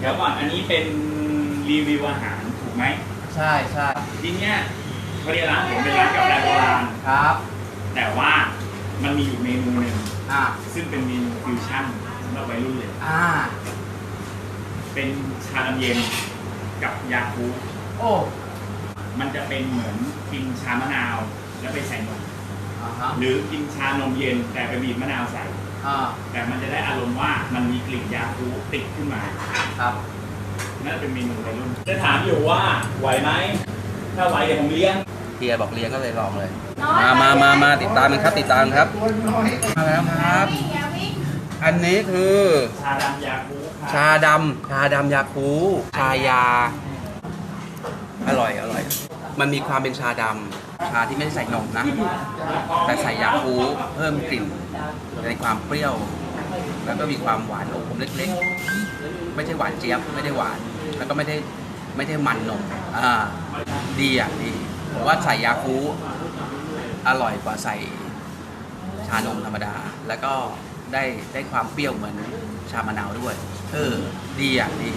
เดี๋ยวก่อนอันนี้เป็นรีวิวอาหารถูกไหมใช่ใช่ทีเนี้ยพอดีร้านผมเป็นร้านกาแฟโบราณครับ แต่ว่ามันมีอยู่เมนูหนึ่งอ่าซึ่งเป็นเมนูฟิวชั่นสำหรับวัยรุ่นเลย อ่า เป็นชาดำเย็นกับยาคูโอ้มันจะเป็นเหมือนกินชามะนาวแล้วไปใส่นม อ่าฮะหรือกินชานมเย็นแต่ไปบีบมะนาวใส่ อ่าแต่มันจะได้อารมณ์ว่ามันมีกลิ่นยาคูติดขึ้นมาครับนั่นเป็นเมนูวัยรุ่นจะถามอยู่ว่าไหวไหมถ้าไหวเดี๋ยวผมเลี้ยงเฮียบอกเลี้ยงก็เลยลองเลย มามามามาติดตามกันครับติดตามครับมาแล้วครับ อันนี้คือ ชาดำยาคูครับชาดำชาดำยาคูชายาอร่อยอร่อย มันมีความเป็นชาดำชาที่ไม่ได้ใส่นมนะ แต่ใส่ยาคูเพิ่มกลิ่นในความเปรี้ยว แล้วก็มีความหวานอมเล็กๆ ไม่ใช่หวานเจี๊ยบไม่ได้หวาน แล้วก็ไม่ได้ไม่ได้มันนมอ่าดีอะดีผมว่าใส่ยาคูอร่อยกว่าใส่ชานมธรรมดา แล้วก็ได้ได้ความเปรี้ยวเหมือนชามะนาวด้วย เออ ดีอะ ดี